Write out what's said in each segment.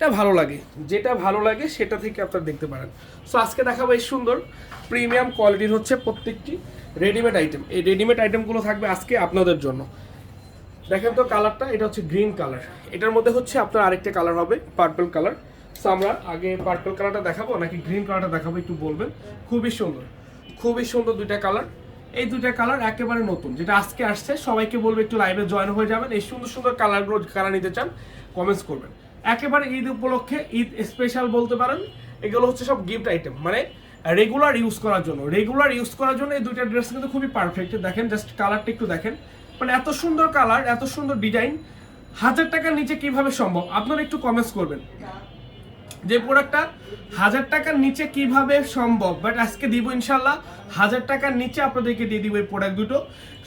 যেটা ভালো লাগে, যেটা ভালো লাগে সেটা থেকে আপনারা দেখতে পারেন। সো আজকে দেখাবো এই সুন্দর প্রিমিয়াম কোয়ালিটির হচ্ছে প্রত্যেকটি রেডিমেড আইটেম এই রেডিমেড আইটেমগুলো থাকবে আজকে আপনাদের জন্য। দেখেন তো কালারটা এটা হচ্ছে গ্রিন কালার এটার মধ্যে হচ্ছে আপনার আরেকটা কালার হবে পার্পল কালার সো আমরা আগে পার্পল কালারটা দেখাবো, নাকি গ্রিন কালারটা দেখাবো একটু বলবেন? খুবই সুন্দর খুবই সুন্দর দুইটা কালার এই দুইটা কালার একেবারে নতুন, যেটা আজকে আসছে, সবাইকে বলব একটু লাইভে জয়েন হয়ে যাবেন। এই সুন্দর সুন্দর কালারগুলো কারা নিতে চান কমেন্টস করবেন। একেবারে ঈদ উপলক্ষে ঈদ স্পেশাল বলতে পারেন। এগুলো হচ্ছে সব গিফট আইটেম মানে রেগুলার ইউজ করার জন্য। রেগুলার ইউজ করার জন্য এই দুইটা ড্রেস কিন্তু খুবই পারফেক্ট দেখেন জাস্ট কালারটা একটু দেখেন। মানে এত সুন্দর কালার এত সুন্দর ডিজাইন হাজার টাকার নিচে কীভাবে সম্ভব? আপনারা একটু কমেন্টস করবেন। যে প্রোডাক্টটা হাজার টাকার নিচে কীভাবে সম্ভব? বাট আজকে দিব ইনশাল্লাহ হাজার টাকার নিচে আপনাদেরকে দিয়ে দিব এই প্রোডাক্ট দুটো।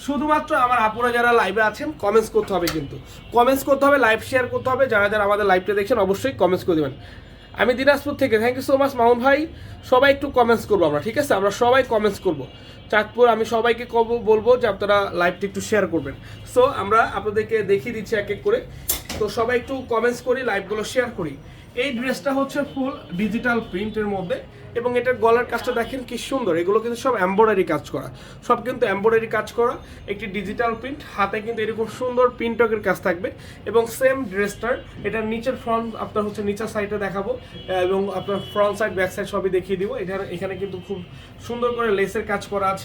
শুধুমাত্র আমার আপুরা যারা লাইভে আছেন কমেন্টস করতে হবে কিন্তু। কমেন্টস করতে হবে লাইভ শেয়ার করতে হবে। যারা যারা আমাদের লাইভটা দেখছেন, অবশ্যই কমেন্টস করে দেবেন। আমি দিনাজপুর থেকে thank you so much Mamun ভাই। সবাই একটু কমেন্টস করব আমরা, ঠিক আছে? আমরা সবাই কমেন্টস করব। চাঁদপুর, আমি সবাইকে কব, বলব যে আপনারা লাইভটা একটু শেয়ার করবেন। সো আমরা আপনাদেরকে দেখিয়ে দিচ্ছি এক এক করে। তো সবাই একটু কমেন্টস করি লাইভগুলো শেয়ার করি। এই ড্রেসটা হচ্ছে ফুল ডিজিটাল প্রিন্টের মধ্যে এবং এটার গলার কাজটা দেখেন কি সুন্দর। এগুলো কিন্তু সব এম্ব্রয়ডারি কাজ করা। সব কিন্তু এম্ব্রয়ডারি কাজ করা। একটি ডিজিটাল প্রিন্ট হাতে কিন্তু এরকম সুন্দর প্রিন্টকের কাজ থাকবে এবং সেম ড্রেসটার এটার নিচের ফ্রন্ট আপনার হচ্ছে নিচের সাইডে দেখাবো এবং আপনার ফ্রন্ট সাইড ব্যাক সাইড সবই দেখিয়ে দিব। এটার, এখানে কিন্তু খুব সুন্দর করে লেসের কাজ করা আছে।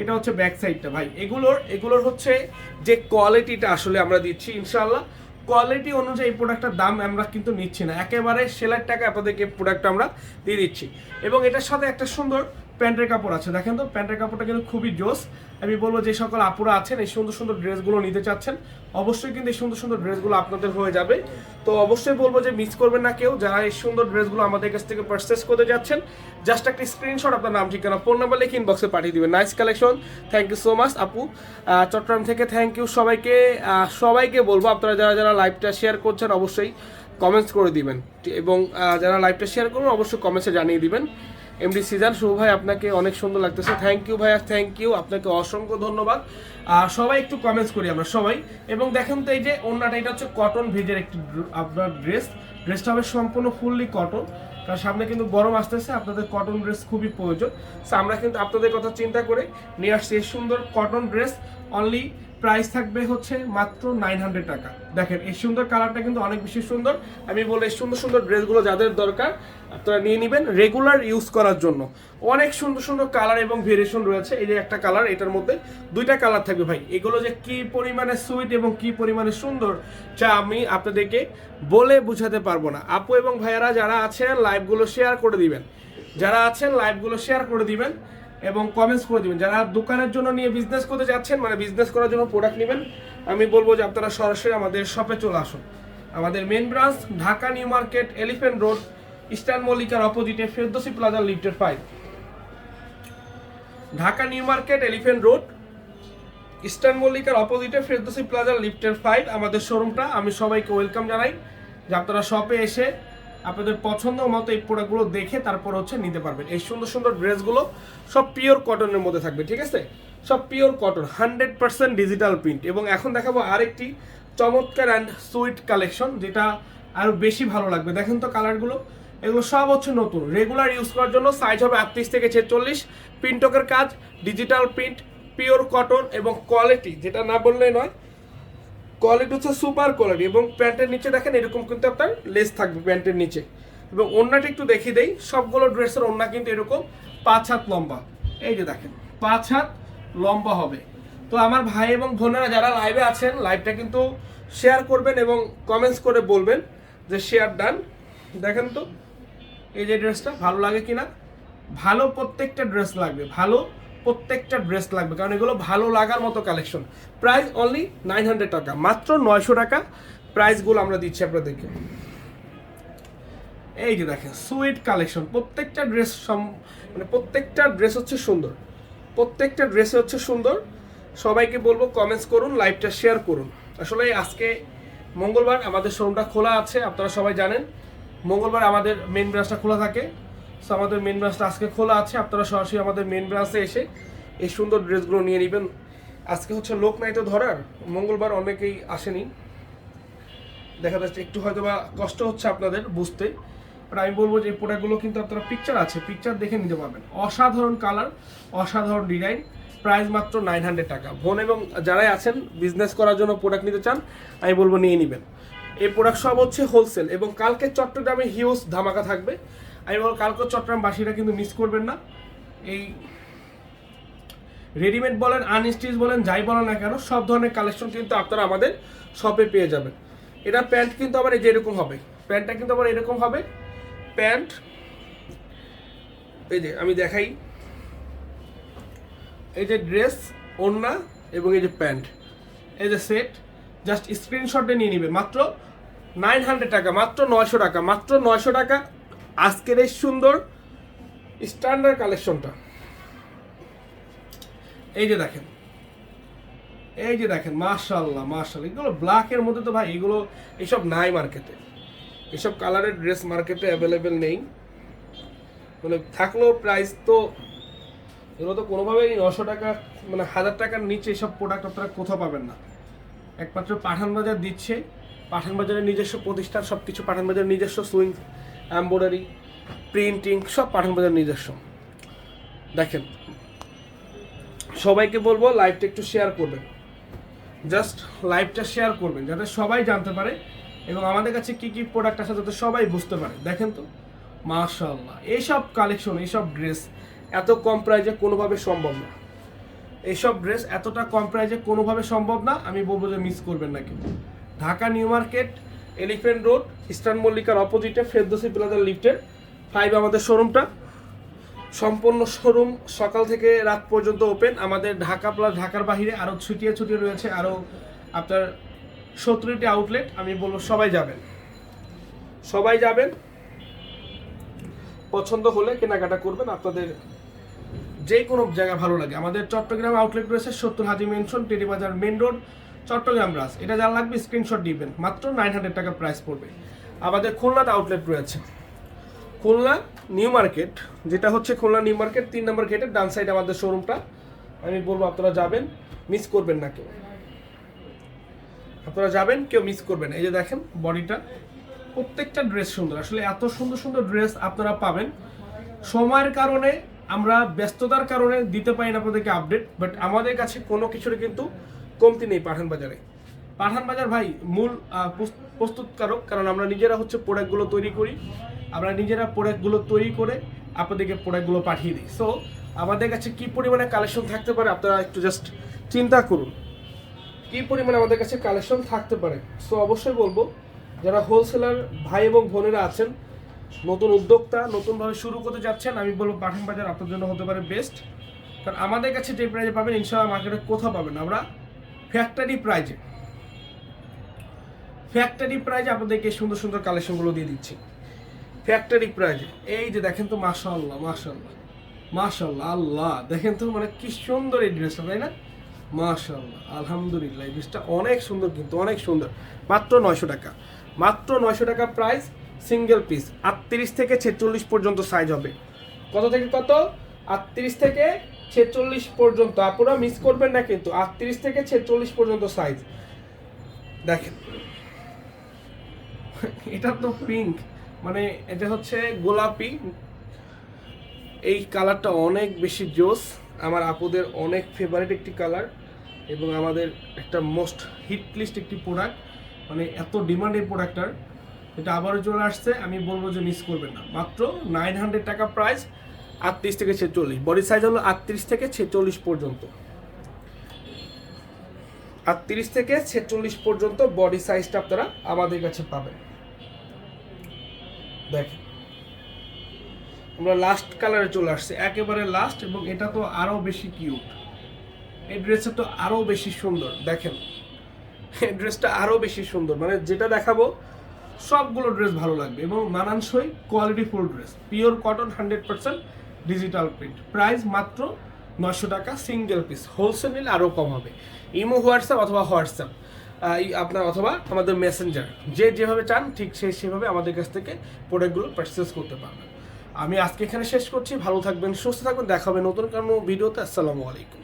এটা হচ্ছে ব্যাক সাইডটা ভাই, এগুলোর এগুলোর হচ্ছে যে কোয়ালিটিটা আসলে আমরা দিচ্ছি ইনশাল্লাহ কোয়ালিটি অনুযায়ী এই প্রোডাক্টটার দাম আমরা কিন্তু নিচ্ছি না। একেবারে সেলার টাকা আপনাদেরকে প্রোডাক্ট আমরা দিয়ে দিচ্ছি। এবং এটার সাথে একটা সুন্দর প্যান্টের কাপড় আছে। দেখেন তো, প্যান্টের কাপড়টা কিন্তু খুবই জোস। আমি বলব যে সকল আপুরা আছেন, এই সুন্দর সুন্দর ড্রেসগুলো নিতে চাচ্ছেন, অবশ্যই কিন্তু এই সুন্দর সুন্দর ড্রেসগুলো আপনাদের হয়ে যাবে। তো অবশ্যই বলব যে মিস করবেন না কেউ, যারা এই সুন্দর ড্রেসগুলো আমাদের কাছ থেকে পারচেস করতে যাচ্ছেন জাস্ট একটা স্ক্রিনশট আপনার নাম, ঠিকানা ফোন নাম্বার লিখে ইনবক্সে পাঠিয়ে দিবেন। Nice collection thank you so much আপু। চট্টগ্রাম থেকে থ্যাংক ইউ সবাইকে সবাইকে বলব, আপনারা যারা যারা লাইভটা শেয়ার করছেন, অবশ্যই কমেন্টস করে দিবেন। এবং যারা লাইভটা শেয়ার করবেন, অবশ্যই কমেন্টসে জানিয়ে দিবেন। এমডি সিজান শুভ ভাই, আপনাকে অনেক সুন্দর লাগতেছে। থ্যাংক ইউ ভাইয়া থ্যাংক ইউ আপনাকে অসংখ্য ধন্যবাদ। আর সবাই একটু কমেন্টস করি আমরা সবাই। এবং দেখেন তো এই যে অন্যটা এটা হচ্ছে কটন ভিজের একটি আপনার ড্রেস ড্রেসটা হবে সম্পূর্ণ ফুললি কটন কারণ সামনে কিন্তু গরম আসতেছে, আপনাদের কটন ড্রেস খুবই প্রয়োজন। সো আমরা কিন্তু আপনাদের কথা চিন্তা করে নিয়ে আসছি এই সুন্দর কটন ড্রেস অনলি প্রাইস থাকবে হচ্ছে মাত্র নাইন হান্ড্রেড টাকা। দেখেন, এই সুন্দর কালারটা কিন্তু অনেক বেশি সুন্দর। আমি বলে সুন্দর সুন্দর ড্রেসগুলো যাদের দরকার, আপনারা নিয়ে নেবেন রেগুলার ইউজ করার জন্য। অনেক সুন্দর সুন্দর কালার এবং ভেরিয়েশন রয়েছে। এই যে একটা কালার এটার মধ্যে দুইটা কালার থাকবে ভাই। এগুলো যে কি পরিমাণে সুইট এবং কি পরিমাণে সুন্দর যা আমি আপনাদেরকে বলে বুঝাতে পারব না। আপু এবং ভাইয়ারা যারা আছেন লাইভগুলো শেয়ার করে দিবেন। যারা আছেন লাইভগুলো শেয়ার করে দিবেন। এবং কমেন্টস করে দিবেন। যারা দোকানের জন্য নিয়ে বিজনেস করতে যাচ্ছেন মানে বিজনেস করার জন্য প্রোডাক্ট নেবেন, আমি বলব যে আপনারা সরাসরি আমাদের শপে চলে আসুন। আমাদের main branch Dhaka new market elephant road eastern মল্লিকার অপোজিটে ফেরদোসি প্লাজা লিফটের five Dhaka new market elephant road eastern মল্লিকার অপোজিটে ফেরদোসি প্লাজা লিফটের ফাইভ আমাদের শোরুমটা আমি সবাইকে ওয়েলকাম জানাই। যে আপনারা শপে এসে আপনাদের পছন্দ মতো এই প্রোডাক্টগুলো দেখে তারপর হচ্ছে নিতে পারবেন। এই সুন্দর সুন্দর ড্রেসগুলো সব পিওর কটনের মধ্যে থাকবে, ঠিক আছে? সব pure cotton hundred percent digital print এবং এখন দেখাবো আরেকটি চমৎকার অ্যান্ড সুইট কালেকশন যেটা আরও বেশি ভালো লাগবে। দেখেন তো কালারগুলো এগুলো সব হচ্ছে নতুন। রেগুলার ইউজ করার জন্য সাইজ হবে আটত্রিশ থেকে ছেচল্লিশ। প্রিন্টকের কাজ ডিজিটাল প্রিন্ট পিওর কটন এবং কোয়ালিটি যেটা না বললেই নয় কোয়ালিটি হচ্ছে সুপার কোয়ালিটি এবং প্যান্টের নিচে দেখেন এরকম কিন্তু আপনার লেস থাকবে প্যান্টের নিচে। এবং ওড়নাটা একটু দেখিয়ে দেই, সবগুলো ড্রেসের ওড়না কিন্তু এরকম পাঁচ হাত লম্বা। এই যে দেখেন, পাঁচ হাত লম্বা হবে। তো আমার ভাই এবং বোনেরা যারা লাইভে আছেন লাইভটা কিন্তু শেয়ার করবেন এবং কমেন্টস করে বলবেন যে শেয়ার ডান দেখেন তো, এই যে ড্রেসটা ভালো লাগে কিনা? ভালো প্রত্যেকটা ড্রেস লাগবে। ভালো প্রত্যেকটা ড্রেস লাগবে, কারণ এগুলো ভালো লাগার মতো collection price only nine hundred টাকা, মাত্র নয়শো টাকা। প্রাইসগুলো আমরা দিচ্ছি আপনাদেরকে। এই যে দেখেন সুইট কালেকশন প্রত্যেকটা ড্রেস মানে প্রত্যেকটা ড্রেস হচ্ছে সুন্দর। প্রত্যেকটা ড্রেস হচ্ছে সুন্দর। সবাইকে বলব কমেন্টস করুন লাইভটা শেয়ার করুন। আসলে আজকে মঙ্গলবার আমাদের শোরুমটা খোলা আছে, আপনারা সবাই জানেন। মঙ্গলবার আমাদের মেন ব্রাঞ্চটা খোলা থাকে। সো আমাদের মেন ব্রাঞ্চটা আজকে খোলা আছে। আপনারা সরাসরি আমাদের মেন ব্রাঞ্চে এসে এই সুন্দর ড্রেসগুলো নিয়ে নেবেন। আজকে হচ্ছে লোক নাই তো ধরার। মঙ্গলবার অনেকেই আসেনি। দেখা যাচ্ছে একটু হয়তো বা কষ্ট হচ্ছে আপনাদের বুঝতে। বাট আমি বলব যে প্রোডাক্টগুলো কিন্তু আপনারা পিকচার আছে। পিকচার দেখে নিতে পারবেন। অসাধারণ কালার অসাধারণ ডিজাইন প্রাইস মাত্র নাইন হান্ড্রেড টাকা। বোন এবং যারাই আছেন বিজনেস করার জন্য প্রোডাক্ট নিতে চান, আমি বলব নিয়ে নেবেন। এই প্রোডাক্ট সব হচ্ছে হোলসেল এবং কালকে চট্টগ্রামে হিউজ ধামাকা থাকবে। আমি বলব কালকে চট্টগ্রামবাসীরা কিন্তু মিস করবেন না। এই রেডিমেড বলেন আনস্টিচ বলেন, যাই বলেন না কেন, সব ধরনের কালেকশন কিন্তু আপনারা আমাদের শপে পেয়ে যাবেন। এটা প্যান্ট কিন্তু আবার এই যে এরকম হবে। প্যান্টটা কিন্তু আবার এরকম হবে। প্যান্ট এই যে আমি দেখাই। এই যে ড্রেস ওড়না এবং এই যে প্যান্ট এই যে সেট জাস্ট স্ক্রিনশটে নিয়ে নেবে। মাত্র নাইন হান্ড্রেড টাকা, মাত্র নয়শো টাকা, মাত্র নয়শো টাকা আজকের এই সুন্দর স্ট্যান্ডার্ড কালেকশনটা এই যে দেখেন, এই যে দেখেন মার্শাল্লাহ মার্শাল্লাহ এগুলো ব্ল্যাকের মধ্যে তো ভাই, এগুলো এসব নাই মার্কেটে এসব কালারের ড্রেস মার্কেটে অ্যাভেলেবেল নেই। মানে থাকলেও প্রাইস তো, এগুলো তো কোনোভাবেই নশো টাকা মানে হাজার টাকার নিচে এসব প্রোডাক্ট আপনারা কোথাও পাবেন না। একমাত্র পাঠান বাজার দিচ্ছে পাঠান বাজারের নিজস্ব প্রতিষ্ঠান সব কিছু পাঠান বাজারের নিজস্ব সুইং এম্ব্রয়ডারি, প্রিন্টিং, সব পাঠান বাজার নিজস্ব। দেখেন, সবাইকে বলব লাইভটা একটু শেয়ার করবেন। জাস্ট লাইভটা শেয়ার করবেন, যাতে সবাই জানতে পারে এবং আমাদের কাছে কি কি প্রোডাক্ট আছে যাতে সবাই বুঝতে পারে। দেখেন তো মাশাল্লাহ এইসব কালেকশন এইসব ড্রেস এত কম প্রাইজে কোনোভাবে সম্ভব না। এইসব ড্রেস এতটা কম প্রাইজে কোনোভাবে সম্ভব না, আমি বলব যে মিস করবেন না কেউ। Dhaka new market elephant road, eastern মল্লিকার অপোজিটে ফেরদোসি প্লাজার লিফটের ফাইভ আমাদের শোরুমটা সম্পূর্ণ শোরুম সকাল থেকে রাত পর্যন্ত ওপেন আমাদের ঢাকা প্লাস ঢাকার বাহিরে আরও ছুটিয়ে ছুটিয়ে রয়েছে আরও আপনার সত্তরটি আউটলেট আমি বলব সবাই যাবেন। সবাই যাবেন। পছন্দ হলে কেনাকাটা করবেন, আপনাদের যে কোনো জায়গা ভালো লাগে। আমাদের চট্টগ্রাম আউটলেট রয়েছে সত্তর Haji mansion Terribazar main road Chittagong brass এটা যা লাগবে স্ক্রিনশট দিবেন। মাত্র নাইন হান্ড্রেড টাকা প্রাইস পড়বে। আমাদের খুলনাতে আউটলেট রয়েছে। খুলনা নিউ মার্কেট যেটা হচ্ছে খুলনা নিউ মার্কেট তিন নম্বর গেটের ডান সাইড আমাদের শোরুমটা আমি বলব, আপনারা যাবেন মিস করবেন না কেউ। আপনারা যাবেন, কেউ মিস করবেন। এই যে দেখেন বডিটা প্রত্যেকটা ড্রেস সুন্দর। আসলে এত সুন্দর সুন্দর ড্রেস আপনারা পাবেন। সময়ের কারণে আমরা ব্যস্ততার কারণে দিতে পারি না আপনাদেরকে আপডেট বাট আমাদের কাছে কোনো কিছুর কিন্তু কমতি নেই পাঠান বাজারে। পাঠান বাজার ভাই মূল প্রস্তুতকারক, কারণ আমরা নিজেরা হচ্ছে প্রোডাক্টগুলো তৈরি করি। আমরা নিজেরা প্রোডাক্টগুলো তৈরি করে আপনাদেরকে প্রোডাক্টগুলো পাঠিয়ে দিই। সো আমাদের কাছে কি পরিমাণে কালেকশন থাকতে পারে আপনারা একটু জাস্ট চিন্তা করুন। কি পরিমাণে আমাদের কাছে কালেকশন থাকতে পারে? সো অবশ্যই বলব, যারা হোলসেলার ভাই এবং বোনেরা আছেন, নতুন উদ্যোক্তা, নতুনভাবে শুরু করতে যাচ্ছেন, আমি বলব পাঠান বাজার আপনার জন্য হতে পারে বেস্ট কারণ আমাদের কাছে যে প্রাইজে পাবেন, ইনশাআল্লাহ মার্কেটে কোথাও পাবেন আমরা ফ্যাক্টরি প্রাইজে ফ্যাক্টরি প্রাইজ আপনাদেরকে সুন্দর সুন্দর কালেকশনগুলো দিয়ে দিচ্ছি। ফ্যাক্টরি প্রাইজে এই যে দেখেন তো মাশাল্লাহ মাশাল্লাহ মাশাল্লাহ আল্লাহ। দেখেন তো মানে কি সুন্দর এই ড্রেসটা তাই না? মাশাল্লাহ আলহামদুলিল্লাহ, এই ড্রেসটা অনেক সুন্দর কিন্তু, অনেক সুন্দর। মাত্র নয়শো টাকা। মাত্র নয়শো টাকা প্রাইস সিঙ্গেল পিস আটত্রিশ থেকে ছেচল্লিশ পর্যন্ত সাইজ হবে। কত থেকে কত? আটত্রিশ থেকে ছেচল্লিশ পর্যন্ত। আপনারা মিস করবেন না কিন্তু। আটত্রিশ থেকে ছেচল্লিশ পর্যন্ত সাইজ দেখেন। এটা তো পিঙ্ক মানে এটা হচ্ছে গোলাপি। এই কালারটা অনেক বেশি জোস। আমার আপুদের অনেক ফেভারিট একটি কালার এবং আমাদের একটা মোস্ট হিট লিস্ট একটি প্রোডাক্ট মানে এত ডিমান্ড এই প্রোডাক্টটার এটা আবারও চলে আসছে। আমি বলব যে মিস করবেন না। মাত্র নাইন হান্ড্রেড টাকা প্রাইস আটত্রিশ থেকে ছেচল্লিশ। বডি সাইজ হলো আটত্রিশ থেকে ছেচল্লিশ পর্যন্ত। আটত্রিশ থেকে ছেচল্লিশ পর্যন্ত বডি সাইজটা আপনারা আমাদের কাছে পাবেন। দেখেন। আমরা লাস্ট কালারে চলে আসছি। একেবারে লাস্ট এবং এটা তো আরও বেশি কিউট এই ড্রেসটা তো আরও বেশি সুন্দর। দেখেন। এই ড্রেসটা আরও বেশি সুন্দর। মানে যেটা দেখাবো, সবগুলো ড্রেস ভালো লাগবে এবং মানানসই quality full dress pure cotton hundred percent digital print price মাত্র নশো টাকা সিঙ্গেল পিস হোলসেল নিলে আরও কম হবে। ইমো হোয়াটসঅ্যাপ অথবা হোয়াটসঅ্যাপ আপনার অথবা আমাদের মেসেঞ্জার যে যেভাবে চান, ঠিক সেই সেভাবে আমাদের কাছ থেকে প্রোডাক্টগুলো পারচেস করতে পারবেন। আমি আজকে এখানে শেষ করছি। ভালো থাকবেন, সুস্থ থাকবেন। দেখা হবে নতুন কোনো ভিডিওতে। আসসালামু আলাইকুম।